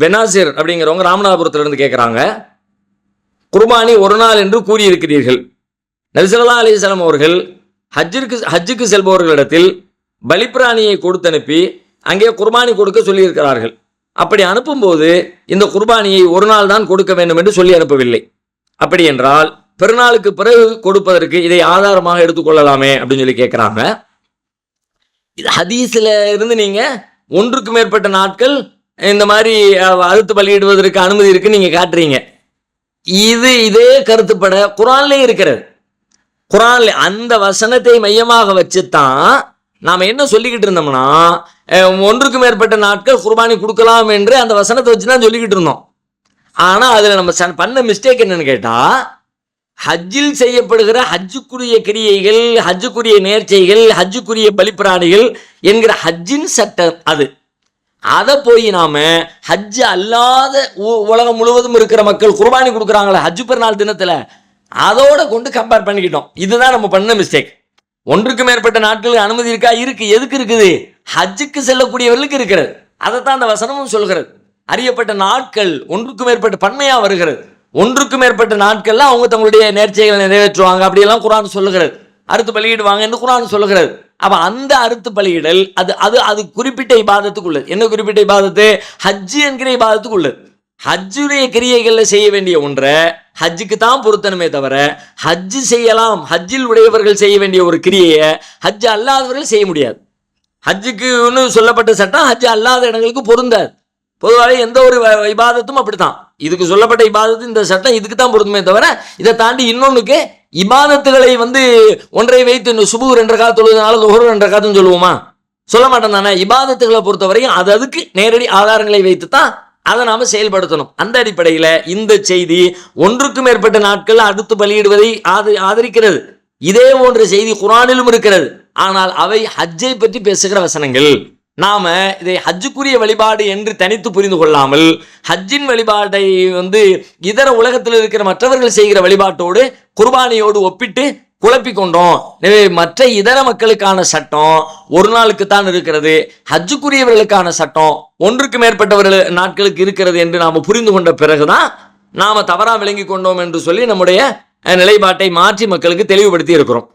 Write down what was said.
பெனாசிர் அப்படிங்கிறவங்க ராமநாதபுரத்திலிருந்து கேட்குறாங்க குர்பானி ஒரு நாள் என்று கூறியிருக்கிறீர்கள். நபிசல்லா அலிஸ்லாம் அவர்கள் ஹஜ்ஜிற்கு ஹஜ்ஜுக்கு செல்பவர்களிடத்தில் பலிப்பிராணியை கொடுத்து அனுப்பி அங்கே குர்பானி கொடுக்க சொல்லியிருக்கிறார்கள். அப்படி அனுப்பும்போது இந்த குர்பானியை ஒரு நாள் தான் கொடுக்க வேண்டும் என்று சொல்லி அனுப்பவில்லை. அப்படி என்றால் பெருநாளுக்கு பிறகு கொடுப்பதற்கு இதை ஆதாரமாக எடுத்துக்கொள்ளலாமே அப்படின்னு சொல்லி கேட்குறாங்க இது ஹதீஸில் இருந்து நீங்கள் ஒன்றுக்கு மேற்பட்ட நாட்கள் இந்த மாதிரி அறுத்து பலியிடுவதற்கு அனுமதி இருக்குன்னு நீங்க காட்டுறீங்க. இது இதே கருத்துப்பட குரான்லயே இருக்கிறது. குரான்ல அந்த வசனத்தை மையமாக வச்சுத்தான் நாம என்ன சொல்லிக்கிட்டு இருந்தோம்னா ஒன்றுக்கு மேற்பட்ட நாட்கள் குர்பானி கொடுக்கலாம் என்று அந்த வசனத்தை வச்சு தான் சொல்லிக்கிட்டு இருந்தோம். ஆனா அதுல நம்ம பண்ண மிஸ்டேக் என்னன்னு கேட்டா ஹஜ்ஜில் செய்யப்படுகிற ஹஜ்ஜுக்குரிய கிரியைகள் ஹஜ்ஜுக்குரிய நேர்ச்சைகள் ஹஜ்ஜுக்குரிய பலிப்பிராணிகள் என்கிற ஹஜ்ஜின் சட்டம் அது. அதை போய் நாம ஹஜ் அல்லாத உ- உலகம் முழுவதும் இருக்கிற மக்கள் குர்பானி கொடுக்குறாங்களே ஹஜ்ஜு பெருநாள் தினத்துல அதோட கொண்டு கம்பேர் பண்ணிக்கிட்டோம். இதுதான் நம்ம பண்ண மிஸ்டேக் ஒன்றுக்கு மேற்பட்ட நாட்களுக்கு அனுமதி இருக்கா? இருக்கு. எதுக்கு இருக்குது? ஹஜ்ஜுக்கு செல்லக்கூடியவர்களுக்கு இருக்கிறது. அதைத்தான் அந்த வசனமும் சொல்கிறது. அறியப்பட்ட நாட்கள் ஒன்றுக்கு மேற்பட்ட பன்மையா வருகிறது. ஒன்றுக்கு மேற்பட்ட நாட்கள்ல அவங்க தங்களுடைய நேர்ச்சைகளை நிறைவேற்றுவாங்க. அப்படியெல்லாம் குரான் சொல்லுகிறது. அறுத்து பலியிடுவாங்க என்று குரான் சொல்லுகிறது. அப்போ அந்த அறுத்து பலியிடல் அது அது அது குறிப்பிட்ட இபாதத்துக்கு உள்ளது. என்ன குறிப்பிட்ட இபாதத்து? ஹஜ்ஜு என்கிற இபாதத்துக்கு உள்ளது. ஹஜ்ஜுடைய கிரியைகளில் செய்ய வேண்டிய ஒன்றை ஹஜ்ஜுக்கு தான் பொருத்தணுமே தவிர ஹஜ்ஜு செய்யலாம் ஹஜ்ஜில் உடையவர்கள் செய்ய வேண்டிய ஒரு கிரியையை ஹஜ் அல்லாதவர்கள் செய்ய முடியாது. ஹஜ்ஜுக்குன்னு சொல்லப்பட்ட சட்டம் ஹஜ்ஜு அல்லாத இடங்களுக்கு பொருந்தாது. பொதுவாக எந்த ஒரு வ- இபாதத்தும் அப்படித்தான். இதுக்கு சொல்லப்பட்ட இபாதத்து இந்த சட்டம் இதுக்கு தான் பொருந்துமே தவிர இதை தாண்டி இன்னொன்றுக்கு இபாதத்துகளை வந்து ஒன்றை வைத்து இந்த சுபு ரெண்டு காலம் தொழுதுனால ஒரு ரெண்டு காலத்துன்னு சொல்லுவோமா? சொல்ல மாட்டோம் தானே. இபாதத்துகளை பொறுத்தவரையும் அது அதுக்கு நேரடி ஆதாரங்களை வைத்து தான் அதை நாம செயல்படுத்தணும். அந்த அடிப்படையில் இந்த செய்தி ஒன்றுக்கு மேற்பட்ட நாட்கள் அடுத்து பலியிடுவதை ஆதரி ஆதரிக்கிறது. இதே போன்ற செய்தி குரானிலும் இருக்கிறது. ஆனால் அவை ஹஜ்ஜை பற்றி பேசுகிற வசனங்கள். நாம் இதை ஹஜ்ஜுக்குரிய வழிபாடு என்று தனித்து புரிந்து கொள்ளாமல் ஹஜ்ஜின் வழிபாட்டை வந்து இதர உலகத்தில் இருக்கிற மற்றவர்கள் செய்கிற வழிபாட்டோடு குர்பானியோடு ஒப்பிட்டு குழப்பிக் கொண்டோம். எனவே மற்ற இதர மக்களுக்கான சட்டம் ஒரு நாளுக்கு தான் இருக்கிறது. ஹஜ்ஜுக்குரியவர்களுக்கான சட்டம் ஒன்றுக்கு மேற்பட்டவர்கள் நாட்களுக்கு இருக்கிறது என்று நாம் புரிந்து கொண்ட பிறகுதான் நாம் தவறாக விளங்கி கொண்டோம் என்று சொல்லி நம்முடைய நிலைப்பாட்டை மாற்றி மக்களுக்கு தெளிவுபடுத்தி இருக்கிறோம்.